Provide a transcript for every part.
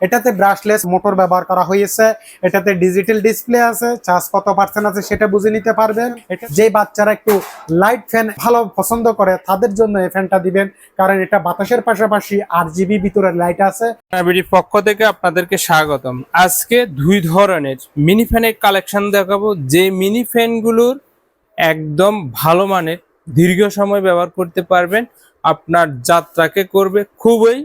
এটাতে brushless motor ব্যবহার করা হয়েছে এটাতে ডিজিটাল ডিসপ্লে আছে চার্জ কত পার্সেন্ট আছে সেটা বুঝে নিতে পারবেন। যে বাচ্চারা একটু লাইট ফ্যান ভালো পছন্দ করে তাদের জন্য এই ফ্যানটা দিবেন কারণ এটা বাতাসের পাশাপাশি আর জিবি ভিতরে লাইট আছে। বিডির পক্ষ থেকে আপনাদেরকে স্বাগতম। আজকে দুই ধরনের মিনি ফ্যানের কালেকশন দেখাবো যে মিনি ফ্যানগুলোর একদম ভালো মানের দীর্ঘ সময় ব্যবহার করতে পারবেন আপনার যাত্রাকে করবে খুবই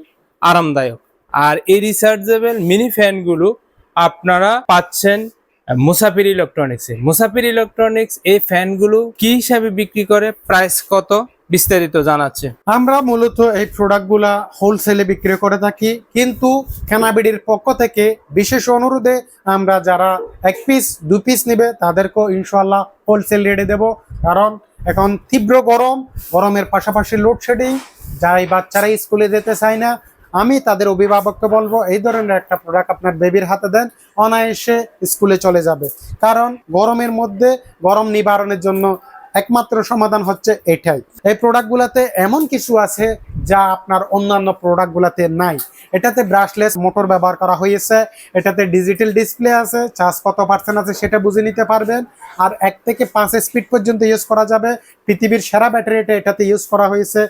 আরামদায়ক। আর এই রিচার্জেবল মিনি ফ্যানগুলো আপনারা পাচ্ছেন মুসাফির ইলেকট্রনিক্সে মুসাফির ইলেকট্রনিক্স এই ফ্যানগুলো কি হিসাবে বিক্রি করে প্রাইস কত, বিস্তারিত জানাচ্ছে। আমরা মূলত এই প্রোডাক্টগুলা হোলসেলে বিক্রি করে থাকি, কিন্তু কেনাবিডির পক্ষ থেকে বিশেষ অনুরোধে আমরা যারা এক পিস দু পিস নেবে, তাদেরকেও ইনশাল্লাহ হোলসেল রেটে দেব। কারণ এখন তীব্র গরম, গরমের পাশাপাশি লোডশেডিং যাই বাচ্চারা স্কুলে যেতে চায় না আমি তাদের অভিভাবককে বলব, এই ধরনের একটা প্রোডাক্ট আপনার বেবির হাতে দেন, অনায়াসে স্কুলে চলে যাবে। কারণ গরমের মধ্যে গরম নিবারণের জন্য একমাত্র সমাধান হচ্ছে এটাই। এই প্রোডাক্টগুলোতে এমন কিছু আছে যা আপনার অন্যান্য প্রোডাক্টগুলোতে নাই। এটাতে ব্রাশলেস মোটর ব্যবহার করা হয়েছে, এটাতে ডিজিটাল ডিসপ্লে আছে চার্জ কত পার্সেন্ট আছে সেটা বুঝে নিতে পারবেন, আর এক থেকে পাঁচ স্পিড পর্যন্ত ইউজ করা যাবে। পৃথিবীর সেরা ব্যাটারি এটা এটাতে ইউজ করা হয়েছে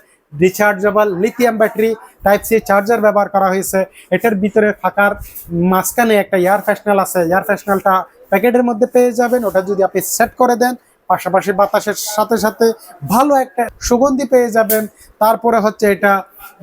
rechargeable lithium battery type C charger ব্যবহার করা হয়েছে। এটার ভিতরে থাকার মাঝখানে একটা এয়ার ফ্যাশনাল আছে। এয়ার ফ্যাশনালটা প্যাকেটের মধ্যে পেয়ে যাবেন। ওটা যদি আপনি সেট করে দেন, পাশাপাশি বাতাসের সাথে সাথে ভালো একটা সুগন্ধি পেয়ে যাবেন। তারপরে হচ্ছে এটা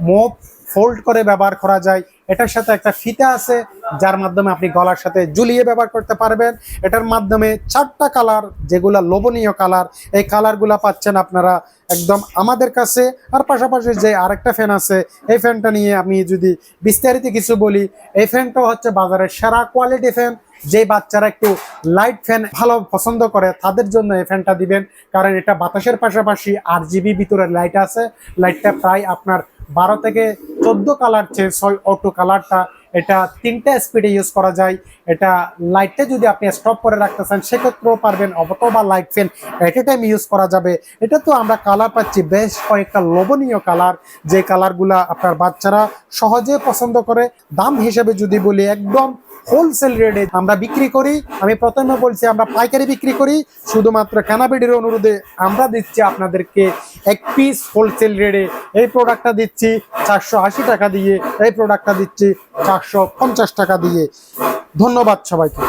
মোপ ফোল্ড করে ব্যবহার করা যায়। এটার সাথে একটা ফিতা আছে, যার মাধ্যমে আপনি গলার সাথে জুলিয়ে ব্যবহার করতে পারবেন। এটার মাধ্যমে চারটা কালার, যেগুলা লোভনীয় কালার, এই কালারগুলা পাচ্ছেন আপনারা একদম আমাদের কাছে। আর পাশাপাশি যে আরেকটা ফ্যান আছে, এই ফ্যানটা নিয়ে আমি যদি বিস্তারিত কিছু বলি, এই ফ্যানটা হচ্ছে বাজারের সেরা কোয়ালিটি ফ্যান যে বাচ্চারা একটু লাইট ফ্যান ভালো পছন্দ করে, তাদের জন্য এই ফ্যানটা দিবেন। কারণ এটা বাতাসের পাশাপাশি আর জিবি ভিতরে লাইট আছে। লাইটটা প্রায় আপনার বারো থেকে চোদ্দ কালার চেয়ে ছয় অটো কালারটা, এটা তিনটা স্পিডে ইউজ করা যায়। এটা লাইটটা যদি আপনি স্টপ করে রাখতে চান, সেক্ষেত্রেও পারবেন, অথবা light fan at a time use করা যাবে। এটা তো আমরা কালার পাচ্ছি, বেশ কয়েকটা লোভনীয় কালার যে কালারগুলা আপনার বাচ্চারা সহজে পছন্দ করে, দাম হিসেবে যদি বলি একদম হোলসেল রেটে আমরা বিক্রি করি। আমি প্রথমে বলছি, আমরা পাইকারি বিক্রি করি। শুধুমাত্র ক্যানাবিডির অনুরোধে আমরা দিচ্ছি আপনাদেরকে এক পিস হোলসেল রেটে এই প্রোডাক্টটা দিচ্ছি চারশো আশি টাকা দিয়ে, এই প্রোডাক্টটা দিচ্ছি চারশো পঞ্চাশ টাকা দিয়ে। ধন্যবাদ সবাইকে।